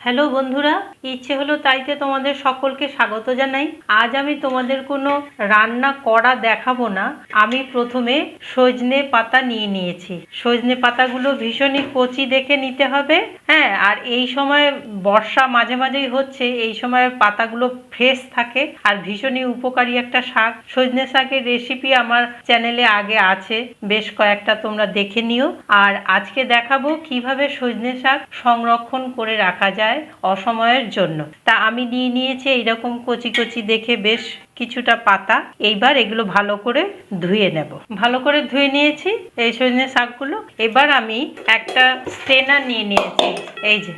Hello বন্ধুরা, ইচ্ছে হলো তাইতে তোমাদের সকলকে স্বাগত জানাই। আজ আমি তোমাদের কোনো রান্না করা দেখাবো না। আমি প্রথমে সজনে পাতা নিয়ে নিয়েছি। সজনে পাতাগুলো ভীষণই কচি দেখে নিতে হবে। হ্যাঁ আর এই সময় বর্ষা মাঝে মাঝেই হচ্ছে, এই সময় পাতাগুলো ফ্রেশ থাকে আর ভীষণই উপকারী একটা শাক। সজনে শাকের রেসিপি আমার চ্যানেলে আগে আছে, বেশ কয়েকটা তোমরা দেখে নিও। আর আজকে দেখাবো কীভাবে সজনে শাক সংরক্ষণ করে রাখা যায়। অসময়ের জন্য। তা আমি নিয়ে নিয়েছি এইরকম কচি কচি দেখে বেশ কিছুটা পাতা, এইবার এগুলো ভালো করে ধুয়ে নেব। ভালো করে ধুয়ে নিয়েছি এই সজনে শাকগুলো। এবার আমি একটা স্ট্রেনার নিয়ে নিয়েছি। এই যে,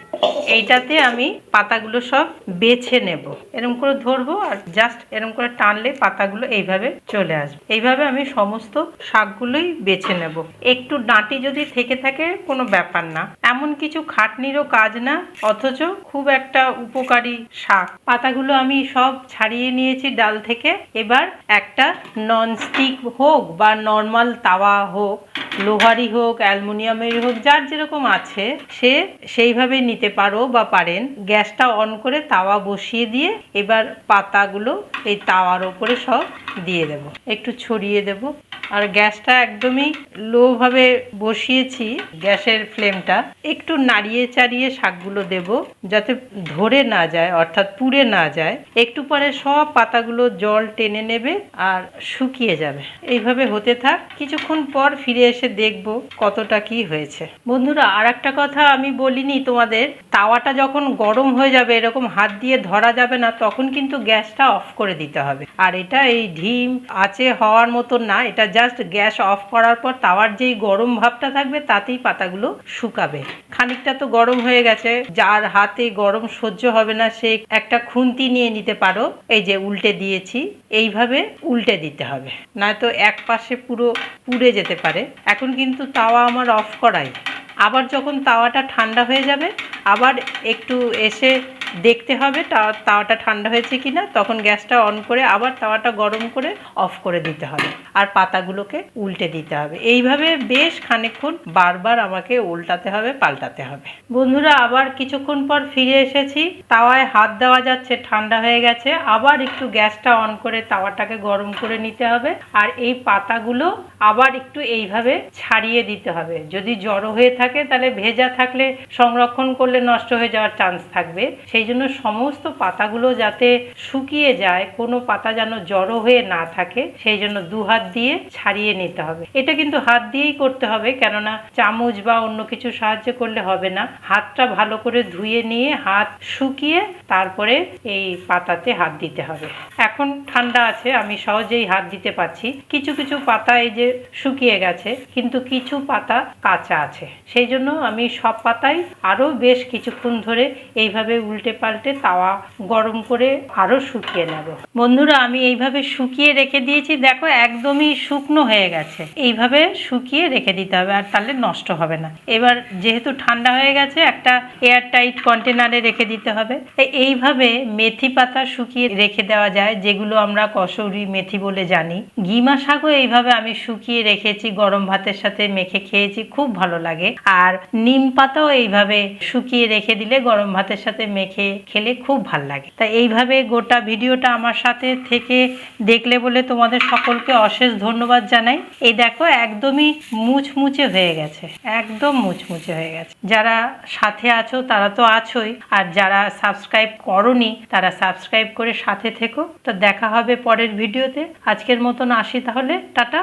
এইটাতে আমি পাতাগুলো সব বেছে নেব। এরকম করে ধরবো আর জাস্ট এরকম করে টানলে পাতাগুলো এইভাবে চলে আসবে। এইভাবে আমি সমস্ত শাকগুলোই বেছে নেব। একটু ডাঁটি যদি থেকে থাকে কোনো ব্যাপার না। এমন কিছু খাটনিরও কাজ না, অথচ খুব একটা উপকারী শাক। পাতাগুলো আমি সব ছাড়িয়ে নিয়েছি ডাল থেকে এবার একটা ননস্টিক হোক বা নর্মাল তাওয়া হোক লোহারি হোক অ্যালুমিনিয়ামের হোক, যার যেরকম আছে, সে সেইভাবে নিতে পারো বা পারেন। গ্যাসটা অন করে তাওয়া বসিয়ে দিয়ে এবার পাতাগুলো এই তাওয়ার ওপরে সব দিয়ে দেব। একটু ছড়িয়ে দেব। আর গ্যাসটা একদমই লোভাবে বসিয়েছি, গ্যাসের ফ্লেমটা। একটু নাড়িয়ে চাড়িয়ে শাকগুলো দেব, যাতে ধরে না যায়, অর্থাৎ পুড়ে না যায়। একটু পরে সব পাতাগুলো জল টেনে নেবে আর শুকিয়ে যাবে। এইভাবে হতে থাক। কিছুক্ষণ পর ফিরে এসে দেখব কতটা কি হয়েছে। বন্ধুরা আর একটা কথা আমি বলিনি তোমাদের, তাওয়াটা যখন গরম হয়ে যাবে, এরকম হাত দিয়ে ধরা যাবে না, তখন কিন্তু গ্যাসটা অফ করে দিতে হবে। আর এটা এই ঢিম আছে হওয়ার মতো না, এটা জাস্ট গ্যাস অফ করার পর তাওয়ার যেই গরম ভাবটা থাকবে, তাতেই পাতাগুলো শুকাবে। খানিকটা তো গরম হয়ে গেছে, যার হাতে গরম সহ্য হবে না, সে একটা খুন্তি নিয়ে নিতে পারো, এই যে উল্টে দিয়েছি, এইভাবে উল্টে দিতে হবে। নয়তো এক পাশে পুরো পুড়ে যেতে পারে। এখন কিন্তু তাওয়া আমার অফ করাই। আবার যখন তাওয়াটা ঠান্ডা হয়ে যাবে, আবার একটু এসে দেখতে হবে তাওয়াটা ঠান্ডা হয়েছে কিনা, তখন গ্যাসটা অন করে আবার তাওয়াটা গরম করে অফ করে দিতে হবে। আর পাতাগুলোকে উল্টে দিতে হবে। এইভাবে বেশ খানিকক্ষণ বারবার আমাকে উল্টাতে হবে, পাল্টাতে হবে। বন্ধুরা, আবার কিছুক্ষণ পর ফিরে এসেছি। তাওয়ায় হাত দেওয়া যাচ্ছে, ঠান্ডা হয়ে গেছে। আবার একটু গ্যাসটা অন করে তাওয়াটাকে গরম করে নিতে হবে। আর এই পাতাগুলো আবার একটু এইভাবে ছাড়িয়ে দিতে হবে। যদি জড়ো হয়ে থাকে, তাহলে ভেজা থাকলে সংরক্ষণ করলে নষ্ট হয়ে যাওয়ার চান্স থাকবে। সেই জন্য সমস্ত পাতাগুলো যাতে শুকিয়ে যায়, কোনো পাতা যেন জড়ো হয়ে না থাকে, সেই জন্য দু হাত দিয়ে ছাড়িয়ে নিতে হবে। এটা কিন্তু হাত দিয়েই করতে হবে, কেননা চামচ বা অন্য কিছু সাহায্য করলে হবে না। হাতটা ভালো করে ধুয়ে নিয়ে হাত শুকিয়ে তারপরে এই পাতাতে হাত দিতে হবে। এখন ঠান্ডা আছে, আমি সহজেই হাত দিতে পারছি। কিছু কিছু পাতা এই যে শুকিয়ে গেছে, কিন্তু কিছু পাতা কাঁচা আছে। সেই জন্য আমি সব পাতাই আরও বেশ কিছুক্ষণ ধরে এইভাবে উল্টে পাল্টে তাওয়া গরম করে আরও শুকিয়ে নেব। বন্ধুরা, আমি এইভাবে শুকিয়ে রেখে দিয়েছি। দেখো, একদমই শুকনো হয়ে গেছে। এইভাবে শুকিয়ে রেখে দিতে হবে, আর তাহলে নষ্ট হবে না। এবার যেহেতু ঠান্ডা হয়ে গেছে, একটা এয়ার টাইট কন্টেনারে রেখে দিতে হবে। এইভাবে মেথি পাতা শুকিয়ে রেখে দেওয়া যায়, যেগুলো আমরা কসৌরি মেথি বলে জানি। গিমা শাকও এইভাবে আমি শুকিয়ে রেখেছি, গরম ভাতের সাথে মেখে খেয়েছি, খুব ভালো লাগে। আর নিম পাতাও এইভাবে শুকিয়ে রেখে দিলে গরম ভাতের সাথে মেখে খেলে খুব ভালো লাগে। তা এইভাবে গোটা ভিডিওটা আমার সাথে থেকে দেখলে বলে তোমাদের সকলকে অশেষ ধন্যবাদ জানাই। এই দেখো একদমই মুচমুচে হয়ে গেছে, একদম মুচমুচে হয়ে গেছে। যারা সাথে আছো তারা তো আছোই, আর যারা সাবস্ক্রাইব করনি তারা সাবস্ক্রাইব করে সাথে থেকো। তো দেখা হবে পরের ভিডিওতে। আজকের মতন আসি তাহলে, টাটা।